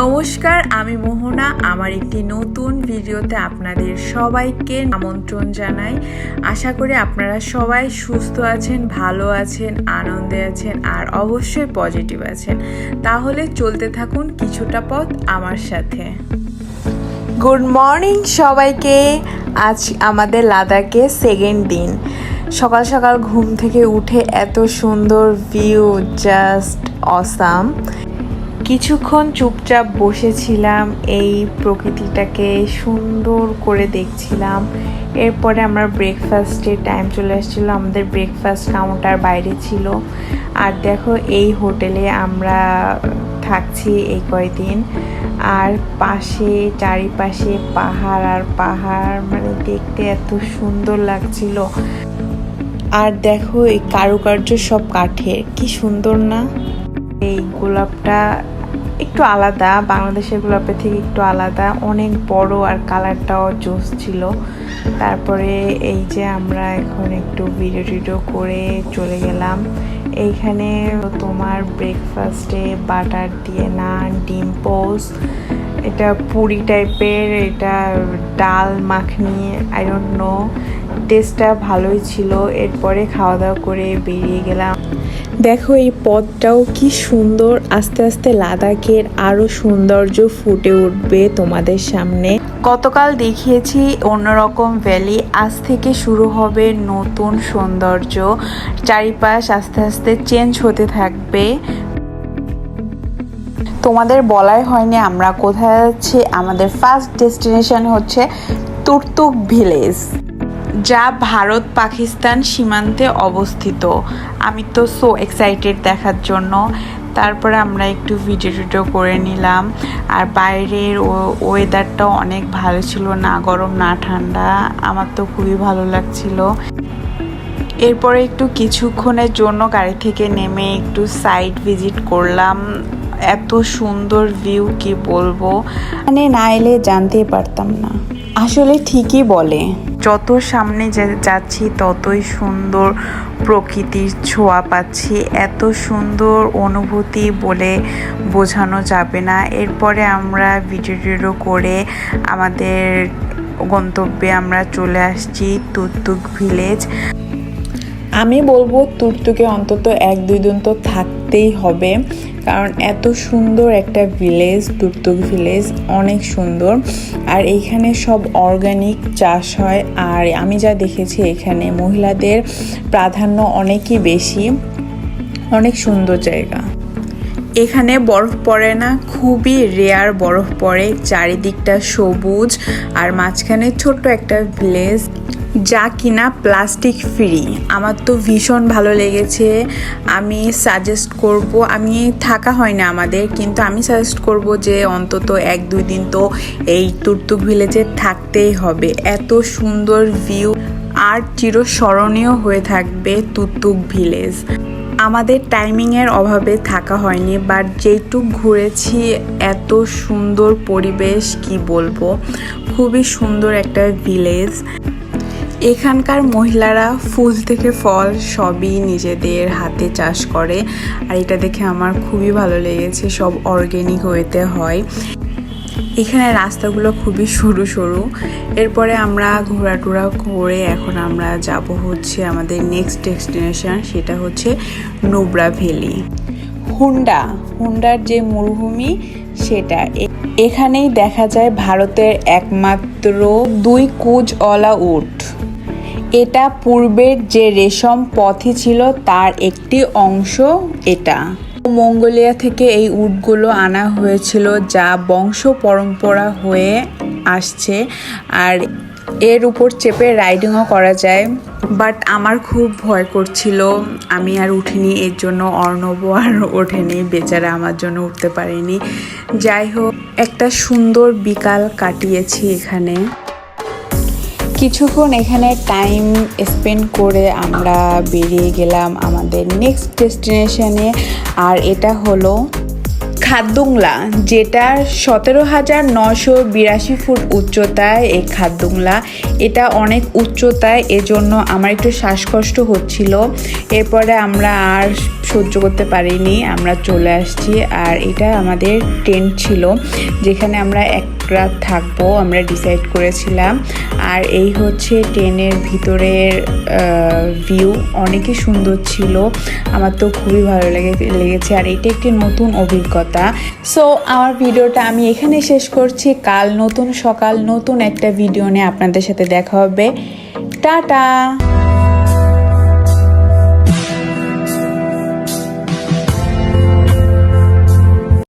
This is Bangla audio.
নমস্কার, আমি মোহনা। আমার একটি নতুন ভিডিওতে আপনাদের সবাইকে আমন্ত্রণ জানাই। আশা করি আপনারা সবাই সুস্থ আছেন, ভালো আছেন, আনন্দে আছেন, আর অবশ্যই পজিটিভ আছেন। তাহলে চলতে থাকুন কিছুটা পথ আমার সাথে। গুড মর্নিং সবাইকে। আজ আমাদের লাদাখে সেকেন্ড দিন। সকাল সকাল ঘুম থেকে উঠে এত সুন্দর ভিউ জাস্ট অসাম কিছুক্ষণ চুপচাপ বসেছিলাম, এই প্রকৃতিটাকে সুন্দর করে দেখছিলাম। এরপরে আমরা ব্রেকফাস্টের টাইম চলে আসছিল, আমাদের ব্রেকফাস্ট কাউন্টার বাইরে ছিল। আর দেখো, এই হোটেলে আমরা থাকছি এই কয়দিন। আর পাশে, চারিপাশে পাহাড় আর পাহাড় মানে দেখতে এত সুন্দর লাগছিল। আর দেখো, এই কারুকার্য সব কাঠের, কি সুন্দর না? এই গোলাপটা একটু আলাদা, বাংলাদেশের গোলাপের থেকে একটু আলাদা। অনেক বড় আর কালারটাও জোস ছিল। তারপরে এই যে আমরা এখন একটু ভিডিও টিডিও করে চলে গেলাম। এইখানে তোমার ব্রেকফাস্টে বাটার দিয়ে নান, ডিম পোস্ট এটা পুরি টাইপের এটা ডাল মাখনি আই ডোন্ট নো টেস্টটা ভালোই ছিল। এরপরে খাওয়া দাওয়া করে বেরিয়ে গেলাম। দেখো এই পথটাও কি সুন্দর। আস্তে আস্তে লাদাখের আরও সৌন্দর্য ফুটে উঠবে তোমাদের সামনে। গতকাল দেখিয়েছি অন্যরকম ভ্যালি। আজ থেকে শুরু হবে নতুন সৌন্দর্য। চারিপাশ আস্তে আস্তে চেঞ্জ হতে থাকবে। তোমাদের বলাই হয়নি আমরা কোথায় যাচ্ছি। আমাদের ফার্স্ট ডেস্টিনেশন হচ্ছে তুর্তুক ভিলেজ যা ভারত পাকিস্তান সীমান্তে অবস্থিত। আমি তো সো এক্সাইটেড দেখার জন্য। তারপরে আমরা একটু ভিডিও টিডিও করে নিলাম। আর বাইরের ওয়েদারটাও অনেক ভালো ছিল, না গরম, না ঠান্ডা। আমার তো খুবই ভালো লাগছিল। এরপরে একটু কিছুক্ষণের জন্য গাড়ি থেকে নেমে একটু সাইট ভিজিট করলাম। এত সুন্দর ভিউ কি বলব? মানে না এলে জানতেই পারতাম না। আসলে ঠিকই বলে। যত সামনে যাচ্ছি, ততই সুন্দর প্রকৃতির ছোঁয়া পাচ্ছি। এত সুন্দর অনুভূতি বলে বোঝানো যাবে না। এরপরে আমরা ভিডিও করে আমাদের গন্তব্যে আমরা চলে আসছি তুতুক ভিলেজ। আমি বলব তুর্তুকে অন্তত এক দুই দিন তো থাকতেই হবে। কারণ এত সুন্দর একটা ভিলেজ তুর্তুক ভিলেজ অনেক সুন্দর। আর এইখানে সব অর্গানিক চাষ হয়। আর আমি যা দেখেছি এখানে মহিলাদের প্রাধান্য অনেকই বেশি। অনেক সুন্দর জায়গা। এখানে বরফ পড়ে না, খুবই রেয়ার বরফ পড়ে। চারিদিকটা সবুজ। আর মাঝখানে ছোট্ট একটা ভিলেজ যা কিনা প্লাস্টিক ফ্রি আমার তো ভীষণ ভালো লেগেছে। আমি সাজেস্ট করব, আমি থাকা হয় না আমাদের, কিন্তু আমি সাজেস্ট করব যে অন্তত এক দুই দিন তো এই তুর্তুক ভিলেজে থাকতেই হবে। এত সুন্দর ভিউ আর চিরস্মরণীয় হয়ে থাকবে তুর্তুক ভিলেজ আমাদের টাইমিংয়ের অভাবে থাকা হয়নি বাট যেটুক ঘুরেছি, এত সুন্দর পরিবেশ, কি বলব? খুবই সুন্দর একটা ভিলেজ এখানকার মহিলারা ফুল থেকে ফল সবই নিজেদের হাতে চাষ করে, আর এটা দেখে আমার খুবই ভালো লেগেছে, সব অর্গ্যানিক ওয়েতে হয়। এখানে রাস্তাগুলো খুবই সরু সরু। এরপরে আমরা ঘোরাটোরা করে এখন আমরা যাব হচ্ছে আমাদের নেক্সট ডেস্টিনেশন সেটা হচ্ছে নোবরা ভ্যালি। হুন্ডা, হুন্ডার যে মরুভূমি, সেটা। এখানেই দেখা যায় ভারতের একমাত্র দুই কুজওয়ালা উট। এটা পূর্বের যে রেশম পথই ছিল, তার একটি অংশ এটা। মঙ্গোলিয়া থেকে এই উটগুলো আনা হয়েছিল, যা বংশ পরম্পরা হয়ে আসছে, আর এর উপর চেপে রাইডিংও করা যায়। বাট আমার খুব ভয় করছিল, আমি আর উঠিনি, এর জন্য অর্ণব আর ওঠেনি, বেচারা আমার জন্য উঠতে পারিনি। যাই হোক, একটা সুন্দর বিকাল কাটিয়েছি এখানে। কিছুক্ষণ এখানে টাইম স্পেন্ড করে আমরা বেরিয়ে গেলাম আমাদের নেক্সট ডেস্টিনেশনে আর এটা হলো খাদ্দুংলা যেটা সতেরো হাজার নশো বিরাশি ফুট উচ্চতায় এই খাদ্দুংলা। এটা অনেক উচ্চতায়, এজন্য আমার একটু শ্বাসকষ্ট হচ্ছিল। এরপরে আমরা আর সহ্য করতে পারিনি, আমরা চলে আসছি। আর এটা আমাদের টেন্ট ছিল, যেখানে আমরা এক রাত থাকব, আমরা ডিসাইড করেছিলাম। আর এই হচ্ছে ট্রেনের ভিতরের ভিউ অনেকই সুন্দর ছিল। আমার তো খুবই ভালো লেগে, লেগেছে। আর এটা একটি নতুন অভিজ্ঞতা। সো আমার ভিডিওটা আমি এখানে শেষ করছি। কাল নতুন সকাল, নতুন একটা ভিডিও নিয়ে আপনাদের সাথে দেখা হবে। টাটা!